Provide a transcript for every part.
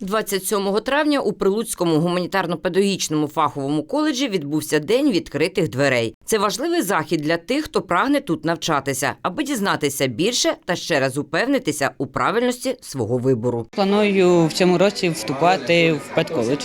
27 травня у Прилуцькому гуманітарно-педагогічному фаховому коледжі відбувся день відкритих дверей. Це важливий захід для тих, хто прагне тут навчатися, аби дізнатися більше та ще раз упевнитися у правильності свого вибору. Планую в цьому році вступати в педколедж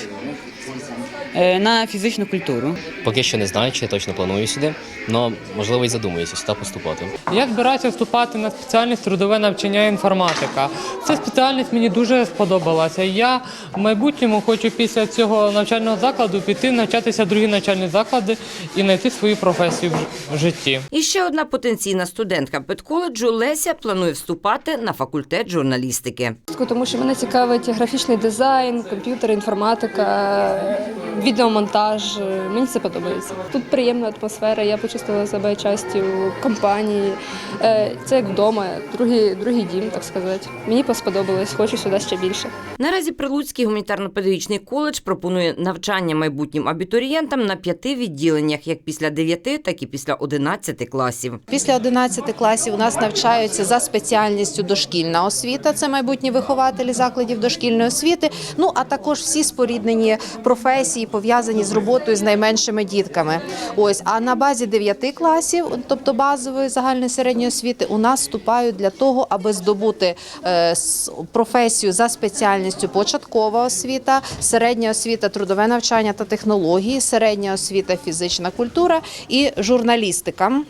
на фізичну культуру. Поки що не знаю, чи я точно планую сюди, але можливо і задумуюся сюди поступати. Я збираюся вступати на спеціальність трудове навчання інформатика. Ця спеціальність мені дуже сподобалася. Я в майбутньому хочу після цього навчального закладу піти навчатися в другі навчальні заклади і знайти свою професію в житті. І ще одна потенційна студентка педколеджу Леся планує вступати на факультет журналістики. тому що мене цікавить графічний дизайн, комп'ютер, інформатика, відеомонтаж. Мені це подобається. Тут приємна атмосфера. Я почувствувала себе частю компанії. Е, Це як вдома, другий, другий дім, так сказати. Мені сподобалось, хочу сюди ще більше. Наразі Прилуцький гуманітарно-педагогічний коледж пропонує навчання майбутнім абітурієнтам на п'яти відділеннях, як після 9, так і після 11 класів. Після 11 класів у нас навчаються за спеціальністю дошкільна освіта. Це майбутні вихователі закладів дошкільної освіти. Ну а також всі споріднені професії пов'язані з роботою з найменшими дітками. Ось а на базі 9 класів, тобто базової загальної середньої освіти, у нас вступають для того, аби здобути е, професію за спеціальністю початкова освіта, середня освіта, трудове навчання та технології, середня освіта, фізична культура і журналістика.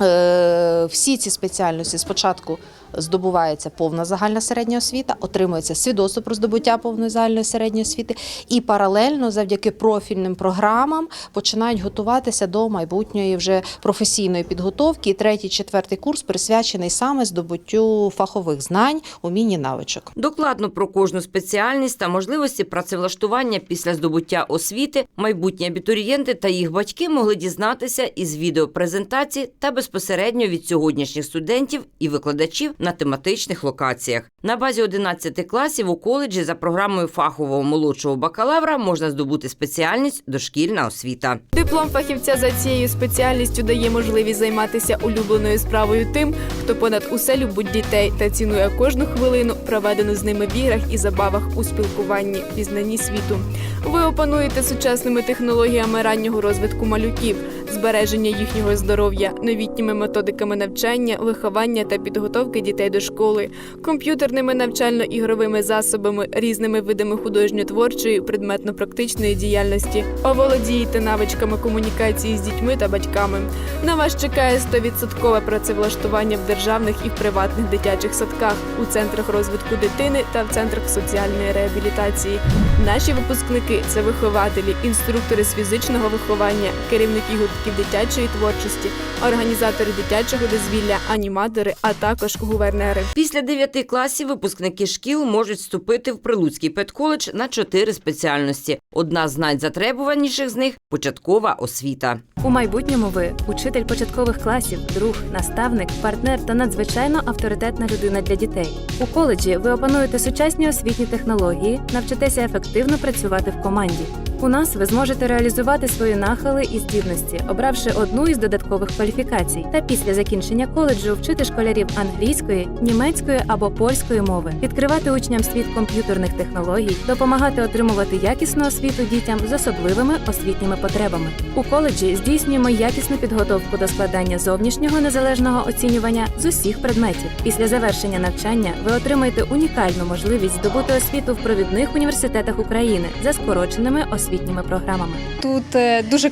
Е, Всі ці спеціальності спочатку здобувається повна загальна середня освіта, отримується свідоцтво про здобуття повної загальної середньої освіти, і паралельно, завдяки профільним програмам, починають готуватися до майбутньої вже професійної підготовки. І третій, четвертий курс присвячений саме здобуттю фахових знань, умінь і навичок. Докладно про кожну спеціальність та можливості працевлаштування після здобуття освіти майбутні абітурієнти та їх батьки могли дізнатися із відеопрезентацій та безпосередньо від сьогоднішніх студентів і викладачів на тематичних локаціях. На базі 11 класів у коледжі за програмою фахового молодшого бакалавра можна здобути спеціальність дошкільна освіта. Диплом фахівця за цією спеціальністю дає можливість займатися улюбленою справою тим, хто понад усе любить дітей та цінує кожну хвилину, проведену з ними в іграх і забавах у спілкуванні, пізнанні світу. Ви опануєте сучасними технологіями раннього розвитку малюків, збереження їхнього здоров'я, новітніми методиками навчання, виховання та підготовки дітей до школи, комп'ютерними навчально-ігровими засобами, різними видами художньо-творчої, предметно-практичної діяльності, оволодієте навичками комунікації з дітьми та батьками. На вас чекає 100% працевлаштування в державних і приватних дитячих садках, у центрах розвитку дитини та в центрах соціальної реабілітації. Наші випускники це вихователі, інструктори з фізичного виховання, керівники гуртків дитячої творчості, організатори дитячого дозвілля, аніматори, а також гувернери. Після 9 класів випускники шкіл можуть вступити в Прилуцький педколедж на чотири спеціальності. Одна з найзатребуваніших з них початкова освіта. У майбутньому ви учитель початкових класів, друг, наставник, партнер та надзвичайно авторитетна людина для дітей. У коледжі ви опануєте сучасні освітні технології, навчитеся ефективно працювати в команді. У нас ви зможете реалізувати свої нахили і здібності, обравши одну із додаткових кваліфікацій, та після закінчення коледжу вчити школярів англійської, німецької або польської мови, відкривати учням світ комп'ютерних технологій, допомагати отримувати якісну освіту дітям з особливими освітніми потребами. У коледжі здійснюємо якісну підготовку до складання зовнішнього незалежного оцінювання з усіх предметів. Після завершення навчання ви отримаєте унікальну можливість здобути освіту в провідних університетах України за скороченими освітніми програмами. Тут е, дуже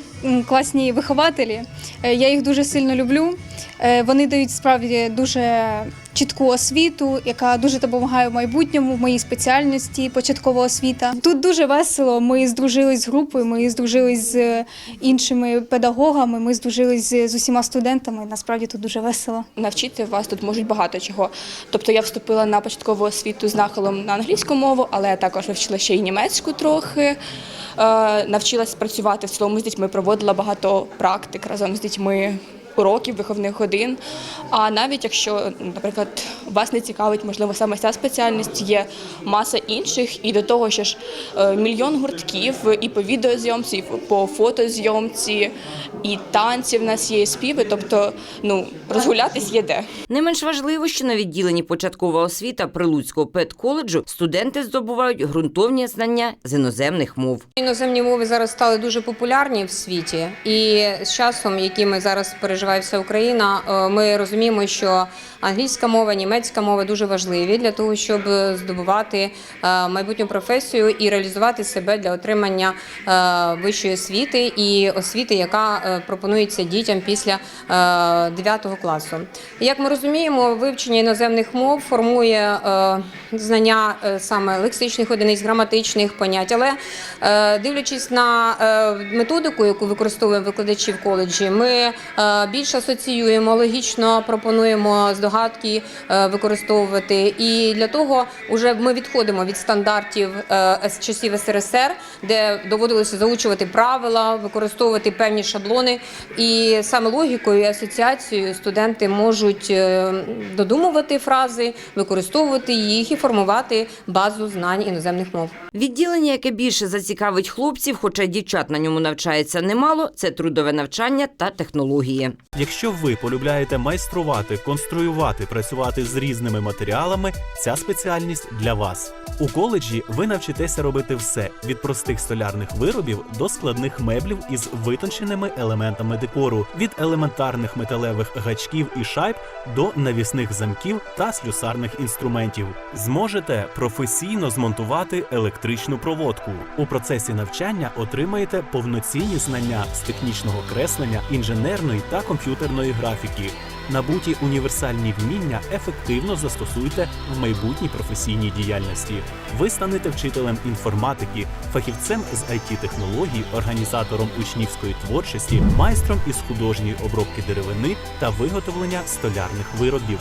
класні вихователі. Е, Я їх дуже сильно люблю. Е, Вони дають справді дуже чітку освіту, яка дуже допомагає в майбутньому в моїй спеціальності початкова освіта. Тут дуже весело. Ми здружились з групою, ми здружились з іншими педагогами, ми здружились з усіма студентами. Насправді тут дуже весело. Навчити вас тут можуть багато чого. Тобто я вступила на початкову освіту з нахилом на англійську мову, але я також вивчила ще й німецьку трохи. Е, Навчилась працювати в цілому з дітьми, проводила багато практик разом з дітьми. Уроків, виховних годин. А навіть якщо, наприклад, вас не цікавить, можливо, саме ця спеціальність, є маса інших, і до того що ж е, мільйон гуртків і по відеозйомці, і по фотозйомці, і танці в нас є, і співи. Тобто, ну розгулятись є де. Не менш важливо, що на відділенні початкова освіта Прилуцького педколеджу студенти здобувають ґрунтовні знання з іноземних мов. Іноземні мови зараз стали дуже популярні в світі, і з часом, який ми зараз переживає вся Україна, е, ми розуміємо, що англійська мова, німецька мова дуже важливі для того, щоб здобувати е, майбутню професію і реалізувати себе для отримання е, вищої освіти і освіти, яка пропонується дітям після 9 класу. Як ми розуміємо, вивчення іноземних мов формує знання саме лексичних одиниць, граматичних понять, але дивлячись на методику, яку використовуємо викладачі в коледжі, ми більш асоціюємо логічно, пропонуємо здогадки е, використовувати. І для того вже ми відходимо від стандартів е, з часів СРСР, де доводилося заучувати правила, використовувати певні шаблони. І саме логікою і асоціацією студенти можуть е, додумувати фрази, використовувати їх і формувати базу знань іноземних мов. Відділення, яке більше зацікавить хлопців, хоча дівчат на ньому навчається немало, це трудове навчання та технології. Якщо ви полюбляєте майструвати, конструювати, працювати з різними матеріалами, ця спеціальність для вас. У коледжі ви навчитеся робити все від простих столярних виробів до складних меблів із витонченими елементами декору, від елементарних металевих гачків і шайб до навісних замків та слюсарних інструментів. Зможете професійно змонтувати електричну проводку. У процесі навчання отримаєте повноцінні знання з технічного креслення, інженерної та комп'ютерної графіки. Набуті універсальні вміння ефективно застосуйте в майбутній професійній діяльності. Ви станете вчителем інформатики, фахівцем з it технологій організатором учнівської творчості, майстром із художньої обробки деревини та виготовлення столярних виробів.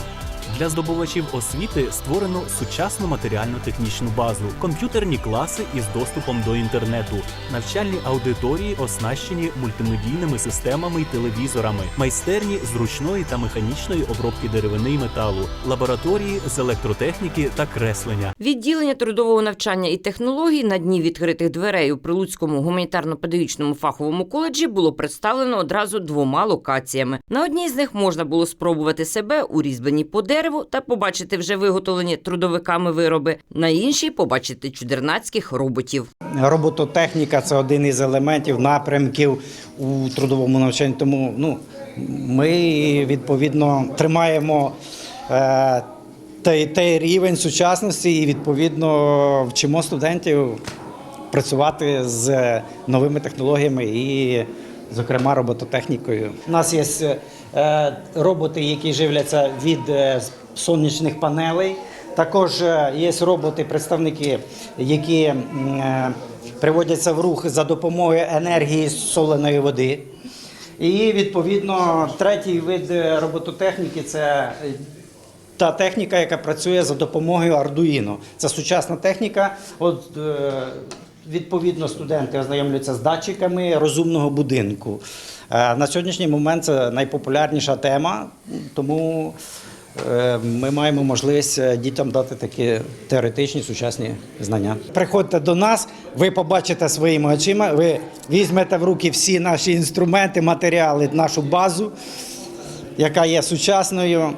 Для здобувачів освіти створено сучасну матеріально-технічну базу, комп'ютерні класи із доступом до інтернету, навчальні аудиторії оснащені мультимедійними системами й телевізорами, майстерні зручної та механічної обробки деревини й металу, лабораторії з електротехніки та креслення. Відділення трудового навчання і технологій на дні відкритих дверей у Прилуцькому гуманітарно-педагогічному фаховому коледжі було представлено одразу двома локаціями. На одній з них можна було спробувати себе у різьбленні по дереву та побачити вже виготовлені трудовиками вироби. На іншій побачити чудернацьких роботів. Робототехніка це один із елементів напрямків у трудовому навчанні. Тому ну, ми відповідно тримаємо е, той, той рівень сучасності і відповідно вчимо студентів працювати з новими технологіями і, зокрема, робототехнікою. У нас є е, роботи, які живляться від е, сонячних панелей. Також е, є роботи, представники, які е, приводяться в рух за допомогою енергії соленої води. І відповідно третій вид е, робототехніки це е, та техніка, яка працює за допомогою Arduino. Це сучасна техніка. От е, відповідно студенти ознайомлюються з датчиками розумного будинку. Е, На сьогоднішній момент це найпопулярніша тема, тому е, ми маємо можливість е, дітям дати такі теоретичні сучасні знання. Приходьте до нас, ви побачите своїми очима, ви візьмете в руки всі наші інструменти, матеріали, нашу базу, яка є сучасною.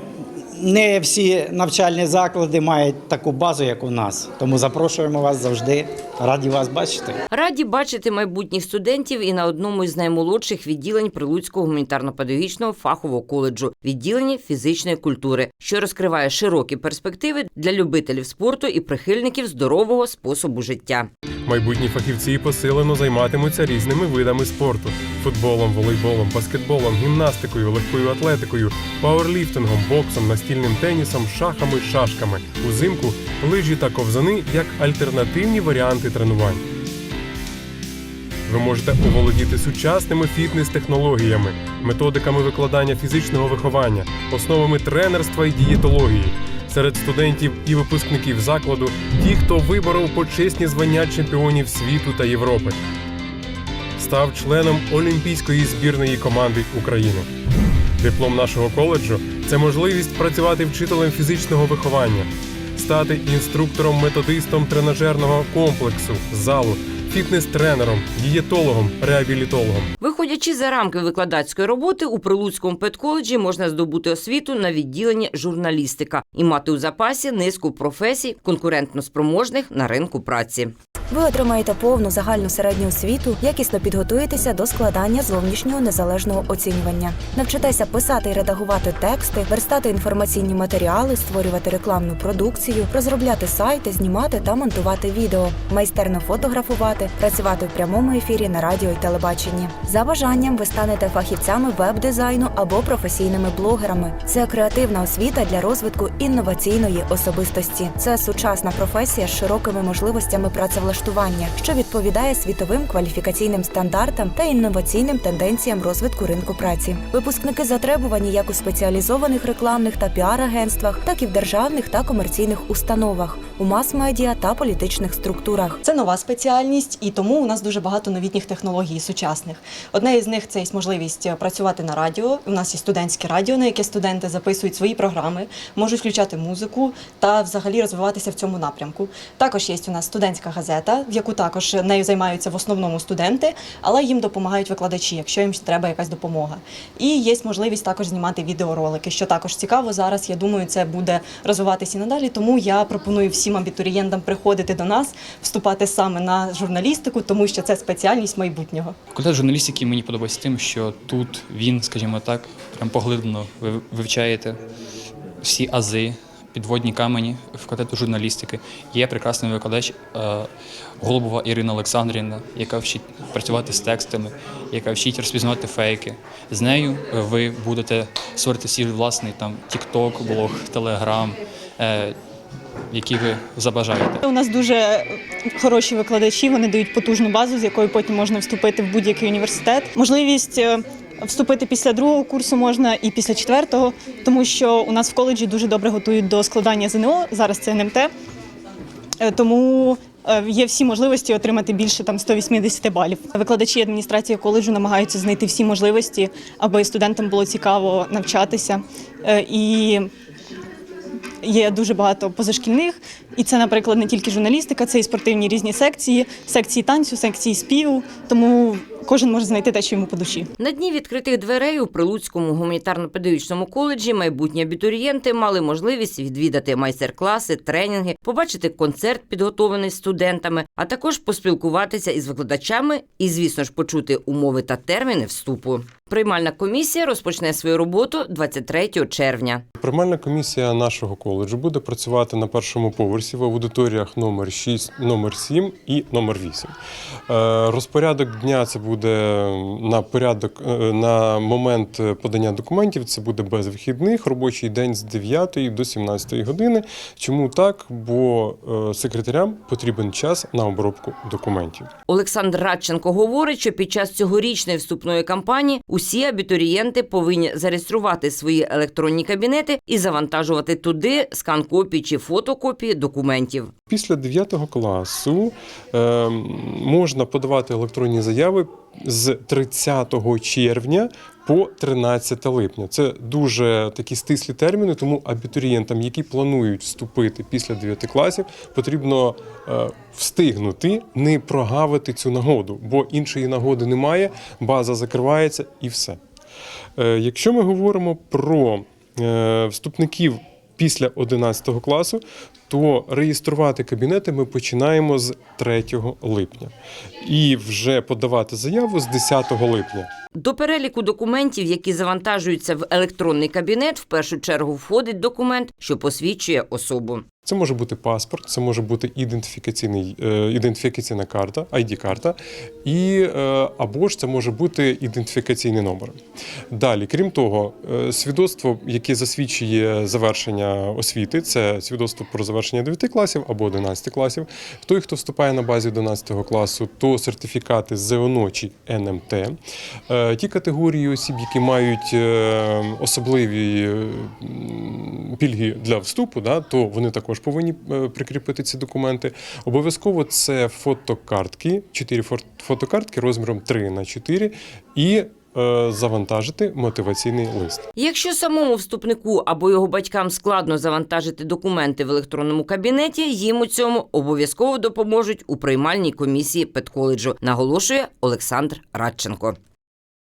Не всі навчальні заклади мають таку базу, як у нас. Тому запрошуємо вас завжди. Раді вас бачити. Раді бачити майбутніх студентів і на одному із наймолодших відділень Прилуцького гуманітарно-педагогічного фахового коледжу відділенні фізичної культури, що розкриває широкі перспективи для любителів спорту і прихильників здорового способу життя. Майбутні фахівці посилено займатимуться різними видами спорту: футболом, волейболом, баскетболом, гімнастикою, легкою атлетикою, пауерліфтингом, боксом, настільним тенісом, шахами, шашками, узимку, лижі та ковзани як альтернативні варіанти тренувань. Ви можете оволодіти сучасними фітнес-технологіями, методиками викладання фізичного виховання, основами тренерства і дієтології. Серед студентів і випускників закладу ті, хто виборов почесні звання чемпіонів світу та Європи, став членом Олімпійської збірної команди України. Диплом нашого коледжу це можливість працювати вчителем фізичного виховання, стати інструктором-методистом тренажерного комплексу, залу, фітнес-тренером, дієтологом, реабілітологом. Виходячи за рамки викладацької роботи, у Прилуцькому педколеджі можна здобути освіту на відділенні журналістика і мати у запасі низку професій, конкурентно спроможних на ринку праці. Ви отримаєте повну загальну середню освіту, якісно підготуєтеся до складання зовнішнього незалежного оцінювання. Навчитеся писати і редагувати тексти, верстати інформаційні матеріали, створювати рекламну продукцію, розробляти сайти, знімати та монтувати відео, майстерно фотографувати, працювати в прямому ефірі на радіо і телебаченні. За бажанням ви станете фахівцями веб-дизайну або професійними блогерами. Це креативна освіта для розвитку інноваційної особистості. Це сучасна професія з широкими можливостями працевлаштування, що відповідає світовим кваліфікаційним стандартам та інноваційним тенденціям розвитку ринку праці. Випускники затребувані як у спеціалізованих рекламних та піар-агентствах, так і в державних та комерційних установах, у мас-медіа та політичних структурах. Це нова спеціальність, і тому у нас дуже багато новітніх технологій сучасних. Одна із них це є можливість працювати на радіо. У нас є студентське радіо, на яке студенти записують свої програми, можуть включати музику та взагалі розвиватися в цьому напрямку. Також є у нас студентська газета, в яку також нею займаються в основному студенти, але їм допомагають викладачі, якщо їм треба якась допомога. І є можливість також знімати відеоролики, що також цікаво зараз. Я думаю, це буде розвиватися і надалі. Тому я пропоную всім абітурієнтам приходити до нас, вступати саме на журналістику, тому що це спеціальність майбутнього. Факультет журналістики мені подобається тим, що тут він, скажімо так, прям поглиблено ви вивчаєте всі ази, підводні камені факультету журналістики. Є прекрасний викладач е, Голубова Ірина Олександрівна, яка вчить працювати з текстами, яка вчить розпізнавати фейки. З нею е, ви будете створити свій власний там TikTok, блог, е, який ви забажаєте. У нас дуже хороші викладачі, вони дають потужну базу, з якою потім можна вступити в будь-який університет. Можливість е, вступити після другого курсу можна і після четвертого, тому що у нас в коледжі дуже добре готують до складання ЗНО. Зараз це НМТ. Е, Тому е, є всі можливості отримати більше там 180 балів. Викладачі адміністрації коледжу намагаються знайти всі можливості, аби студентам було цікаво навчатися. Е, І Є дуже багато позашкільних, і це, наприклад, не тільки журналістика, це і спортивні різні секції, секції танцю, секції співу. Тому кожен може знайти те, що йому по душі. На дні відкритих дверей у Прилуцькому гуманітарно-педагогічному коледжі майбутні абітурієнти мали можливість відвідати майстер-класи, тренінги, побачити концерт, підготовлений студентами, а також поспілкуватися із викладачами і, звісно ж, почути умови та терміни вступу. Приймальна комісія розпочне свою роботу 23 червня. Приймальна комісія нашого коледжу буде працювати на першому поверсі в аудиторіях номер 6, номер 7 і номер 8. Е, Розпорядок дня це буде на порядок е, на момент подання документів. Це буде без вихідних, робочий день з 9 до 17 години. Чому так? Бо е, секретарям потрібен час на обробку документів. Олександр Радченко говорить, що під час цьогорічної вступної кампанії усі абітурієнти повинні зареєструвати свої електронні кабінети і завантажувати туди скан копії чи фотокопії документів. Після 9 класу е, можна подавати електронні заяви з 30 червня по 13 липня. Це дуже такі стислі терміни, тому абітурієнтам, які планують вступити після 9 класів, потрібно е, встигнути не прогавити цю нагоду, бо іншої нагоди немає, база закривається і все. Е, якщо ми говоримо про е, вступників після 11 класу, то реєструвати кабінети ми починаємо з 3 липня і вже подавати заяву з 10 липня. До переліку документів, які завантажуються в електронний кабінет, в першу чергу входить документ, що посвідчує особу. Це може бути паспорт, це може бути ідентифікаційний, е, ідентифікаційна карта, ID-карта, і, е, або ж це може бути ідентифікаційний номер. Далі, крім того, е, свідоцтво, яке засвідчує завершення освіти, це свідоцтво про завершення 9 класів або 11 класів. Той, хто вступає на базі 11 класу, то сертифікати ЗОНО чи НМТ. Е, Ті категорії осіб, які мають е, особливі пільги для вступу, то вони також повинні е, прикріпити ці документи. Обов'язково це фотокартки, 4 фотокартки розміром 3 на 4 і завантажити мотиваційний лист. Якщо самому вступнику або його батькам складно завантажити документи в електронному кабінеті, їм у цьому обов'язково допоможуть у приймальній комісії педколеджу, наголошує Олександр Радченко.